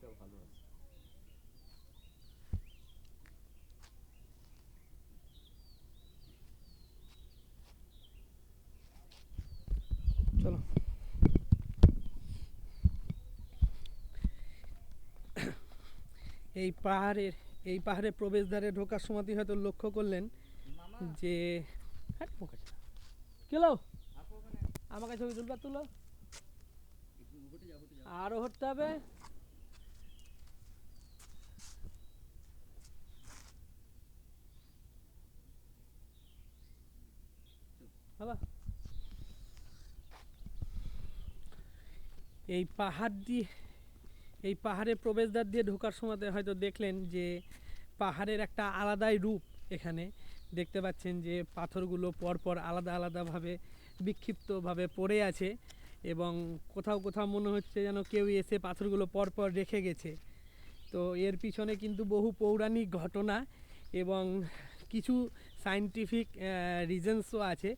দিকটাও ভালো আছে। চলো। এই পাহাড়ের এই পাহাড়ের প্রবেশদ্বারে ঢোকার সময়তেই হয়তো লক্ষ্য করলেন যে হ্যাট, মুখ আছে। কি হলো? আমাকে ছবি তুলবা তুলো। আরও হতে হবে? এই পাহাড় দিয়ে, এই পাহাড়ে প্রবেশদ্বার দিয়ে ঢোকার সময়তে হয়তো দেখলেন যে পাহাড়ের একটা আলাদাই রূপ এখানে। দেখতে পাচ্ছেন যে পাথরগুলো পরপর আলাদা আলাদাভাবে বিক্ষিপ্তভাবে পড়ে আছে এবং কোথাও কোথাও মনে হচ্ছে যেন কেউ এসে পাথরগুলো পরপর রেখে গেছে। তো এর পিছনে কিন্তু বহু পৌরাণিক ঘটনা এবং কিছু সায়েন্টিফিক রিজনসও আছে।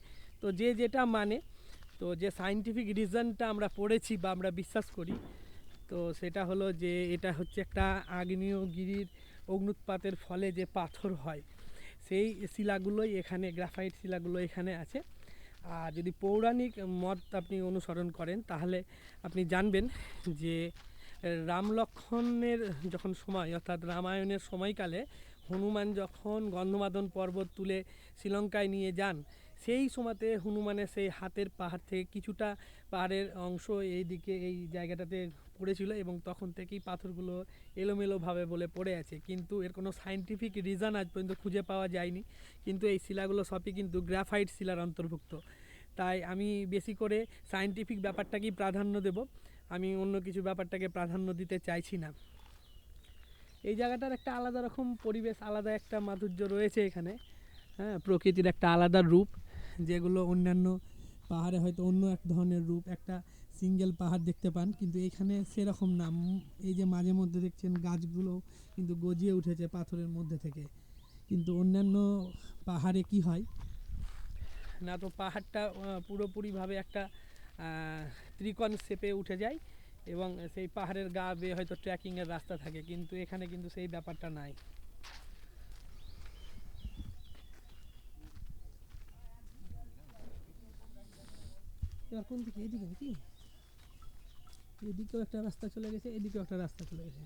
তো যে যেটা মানে তো যে সায়েন্টিফিক রিজনটা আমরা পড়েছি বা আমরা বিশ্বাস করি, তো সেটা হলো যে এটা হচ্ছে একটা আগ্নেয়গিরির অগ্নুৎপাতের ফলে যে পাথর হয়, সেই শিলাগুলোই এখানে গ্রাফাইট শিলাগুলো এখানে আছে। আর যদি পৌরাণিক মত আপনি অনুসরণ করেন, তাহলে আপনি জানবেন যে রাম লক্ষণের যখন সময়, অর্থাৎ রামায়ণের সময়কালে হনুমান যখন গন্ধমাদন পর্বত তুলে শ্রীলঙ্কায় নিয়ে যান সেই সময়তে হনুমানের সেই হাতের পাহাড় থেকে কিছুটা পাহাড়ের অংশ এই দিকে, এই জায়গাটাতে পড়েছিল এবং তখন থেকেই পাথরগুলো এলোমেলোভাবে বলে পড়ে আছে। কিন্তু এর কোনো সাইন্টিফিক রিজন আজ পর্যন্ত খুঁজে পাওয়া যায়নি। কিন্তু এই শিলাগুলো সবই কিন্তু গ্রাফাইট শিলার অন্তর্ভুক্ত। তাই আমি বেশি করে সাইন্টিফিক ব্যাপারটাকেই প্রাধান্য দেব। আমি অন্য কিছু ব্যাপারটাকে প্রাধান্য দিতে চাইছি না। এই জায়গাটার একটা আলাদা রকম পরিবেশ, আলাদা একটা মাধুর্য রয়েছে এখানে। হ্যাঁ প্রকৃতির একটা আলাদা রূপ। যেগুলো অন্যান্য পাহাড়ে হয়তো অন্য এক ধরনের রূপ, একটা সিঙ্গেল পাহাড় দেখতে পান, কিন্তু এখানে সেরকম না। এই যে মাঝে মধ্যে দেখছেন গাছগুলো কিন্তু গজিয়ে উঠেছে পাথরের মধ্যে থেকে। কিন্তু অন্যান্য পাহাড়ে কি হয়? না তো পাহাড়টা পুরোপুরিভাবে একটা ত্রিকোণ শেপে উঠে যায় এবং সেই পাহাড়ের গা বেয়ে হয়তো ট্রেকিংয়ের রাস্তা থাকে, কিন্তু এখানে কিন্তু সেই ব্যাপারটা নাই। এবার কোন দিকে? এদিকে নাকি? এদিকেও একটা রাস্তা চলে গেছে, এদিকেও একটা রাস্তা চলে গেছে।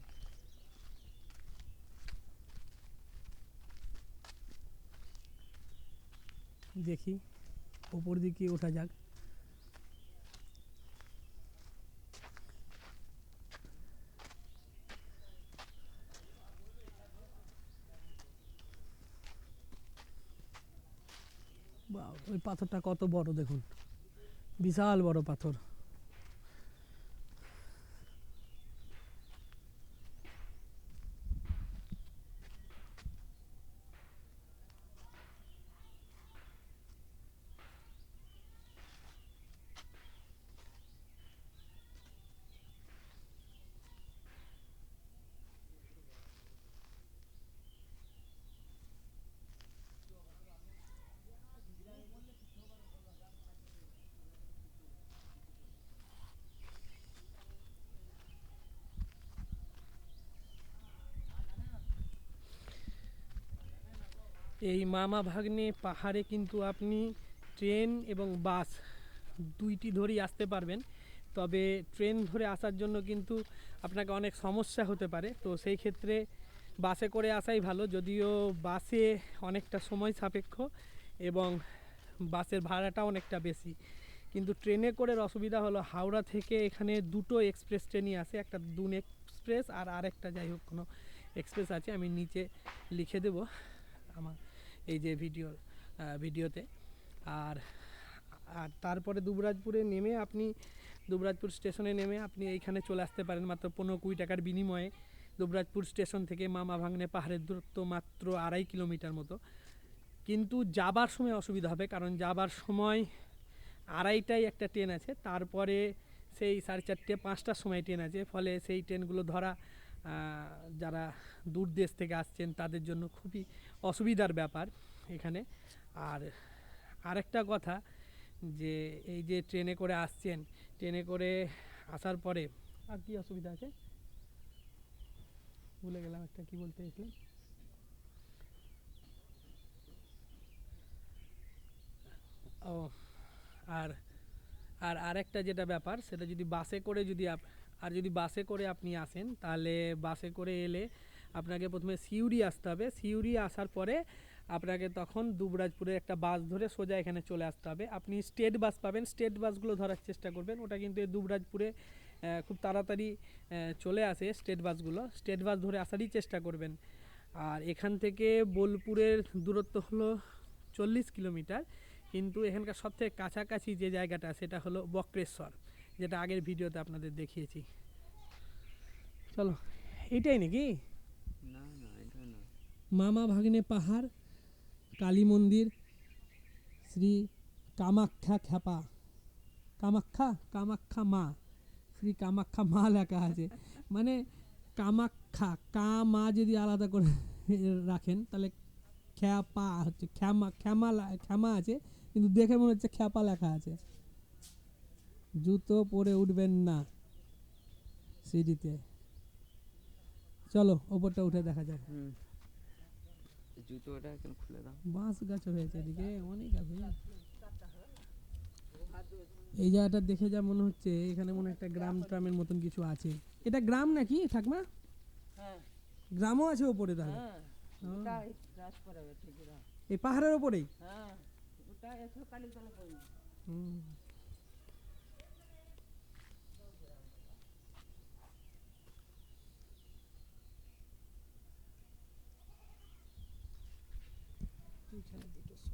দেখি, ওপর দিকে ওঠা যাক। ওই পাথরটা কত বড় দেখুন। বিশাল বড় পাথর। এই মামা ভাগ্নে পাহাড়ে কিন্তু আপনি ট্রেন এবং বাস দুইটি ধরেই আসতে পারবেন। তবে ট্রেন ধরে আসার জন্য কিন্তু আপনাকে অনেক সমস্যা হতে পারে। তো সেই ক্ষেত্রে বাসে করে আসাই ভালো, যদিও বাসে অনেকটা সময় সাপেক্ষ এবং বাসের ভাড়াটা অনেকটা বেশি। কিন্তু ট্রেনে করে অসুবিধা হলো হাওড়া থেকে এখানে দুটো এক্সপ্রেস ট্রেনই আসে একটা দুন এক্সপ্রেস আর আরেকটা যাই হোক কোনো এক্সপ্রেস আছে, আমি নিচে লিখে দেবো আমার এই যে ভিডিও ভিডিওতে। আর আর তারপরে দুবরাজপুরে নেমে আপনি, দুবরাজপুর স্টেশনে নেমে আপনি এইখানে চলে আসতে পারেন মাত্র পনেরো কুড়ি টাকার বিনিময়ে। দুবরাজপুর স্টেশন থেকে মামা ভাগ্নে পাহাড়ের দূরত্ব মাত্র আড়াই কিলোমিটার মতো। কিন্তু যাবার সময় অসুবিধা হবে, কারণ যাবার সময় আড়াইটায় একটা ট্রেন আছে, তারপরে সেই সাড়ে চারটে, পাঁচটার সময় ট্রেন আছে। ফলে সেই ট্রেনগুলো ধরা যারা দূর দেশ থেকে আসছেন, তাদের জন্য খুবই অসুবিধার ব্যাপার এখানে। আর আরেকটা কথা যে, এই যে ট্রেনে করে আসছেন, ট্রেনে করে আসার পরে আর কি অসুবিধা আছে? ভুলে গেলাম একটা কি বলতে চাইছিলাম? ও, আর আর আরেকটা যেটা ব্যাপার, সেটা যদি বাসে করে যদি আর যদি বাসে করে আপনি আসেন, তাহলে বাসে করে এলে আপনাকে প্রথমে সিউড়ি আসতে হবে। সিউড়ি আসার পরে আপনাকে তখন দুবরাজপুরে একটা বাস ধরে সোজা এখানে চলে আসতে হবে। আপনি স্টেট বাস পাবেন। স্টেট বাসগুলো ধরার চেষ্টা করবেন। ওটা কিন্তু এই দুবরাজপুরে খুব তাড়াতাড়ি চলে আসে স্টেট বাসগুলো। স্টেট বাস ধরে আসারই চেষ্টা করবেন। আর এখান থেকে বোলপুরের দূরত্ব হলো চল্লিশ কিলোমিটার। কিন্তু এখানকার সবথেকে কাছাকাছি যে জায়গাটা, সেটা হলো বক্রেশ্বর। যেটা আগের ভিডিওতে আপনাদের দেখিয়েছি। চলো এটাই নাকি? না না এটা না। মামা ভাগ্নে পাহাড় কালী মন্দির শ্রী কামাখ্যা খ্যাপা। কামাখ্যা কামাখ্যা মা। শ্রী কামাখ্যা মা লেখা আছে। মানে কামাখ্যা কা মা যদি আলাদা করে রাখেন তাহলে খ্যাপা হচ্ছে খ্যামা খ্যামা খ্যামা আছে কিন্তু দেখে মনে হচ্ছে খ্যাপা লেখা আছে। জুতো পরে উঠবেন না সিঁড়িতে। চলো ওপরটা উঠে দেখা যাক। হুম। জুতোটা এখন খুলে দাও। বাঁশ গাছ হয়েছে এদিকে অনেক আছে। এই জায়গাটা দেখে যা মনে হচ্ছে এখানে মনে একটা গ্রাম ট্রামের মতন কিছু আছে। এটা গ্রাম নাকি ঠাকমা? হ্যাঁ। গ্রামও আছে ওপরে তাহলে? হ্যাঁ এই পাহাড়ের ওপরেই? হ্যাঁ হুম।